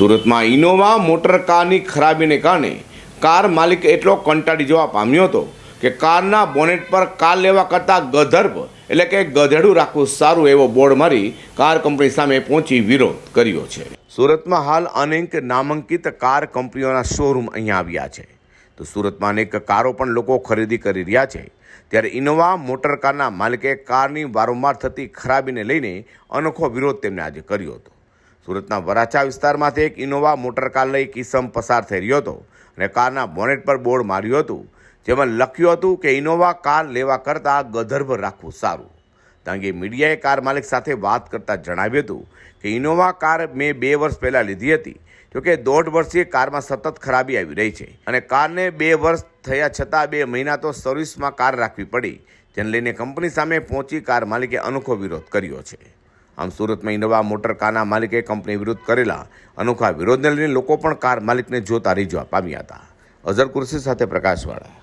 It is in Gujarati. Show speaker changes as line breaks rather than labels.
સુરતમાં ઇનોવા મોટર કારની ખરાબીને કારણે કાર માલિક એટલો કંટાળી જવા પામ્યો હતો કે કારના બોનેટ પર કાર લેવા કરતાં ગધર્ભ, એટલે કે ગધેડું રાખવું સારું એવો બોર્ડ મારી કાર કંપની સામે પહોંચી વિરોધ કર્યો છે. સુરતમાં હાલ અનેક નામાંકિત કાર કંપનીઓના શોરૂમ અહીંયા આવ્યા છે. તો સુરતમાં અનેક કારો પણ લોકો ખરીદી કરી રહ્યા છે. ત્યારે ઇનોવા મોટર કારના માલિકે કારની વારંવાર થતી ખરાબીને લઈને અનોખો વિરોધ તેમણે આજે કર્યો હતો. સુરતના વરાછા વિસ્તારમાંથી એક ઇનોવા મોટર કાર લઈ કિસમ પસાર થઈ રહ્યો હતો અને કારના બોનેટ પર બોર્ડ માર્યું હતું, જેમાં લખ્યું હતું કે ઇનોવા કાર લેવા કરતાં ગધર્ભ રાખવું સારું. કારણ કે મીડિયાએ કાર માલિક સાથે વાત કરતાં જણાવ્યું હતું કે ઇનોવા કાર મેં બે વર્ષ પહેલાં લીધી હતી જોકે દોઢ વર્ષથી કારમાં સતત ખરાબી આવી રહી છે અને કારને બે વર્ષ થયા છતાં બે મહિના તો સર્વિસમાં કાર રાખવી પડી, જેને લઈને કંપની સામે પહોંચી કાર માલિકે અનોખો વિરોધ કર્યો છે. આમ સુરતમાં ઇનોવા મોટર કારના માલિકે કંપની વિરુદ્ધ કરેલા અનોખા વિરોધને લઈને લોકો પણ કાર માલિકને જોતા રીઝવા પામ્યા હતા. અઝર કુર્સી સાથે પ્રકાશવાળા.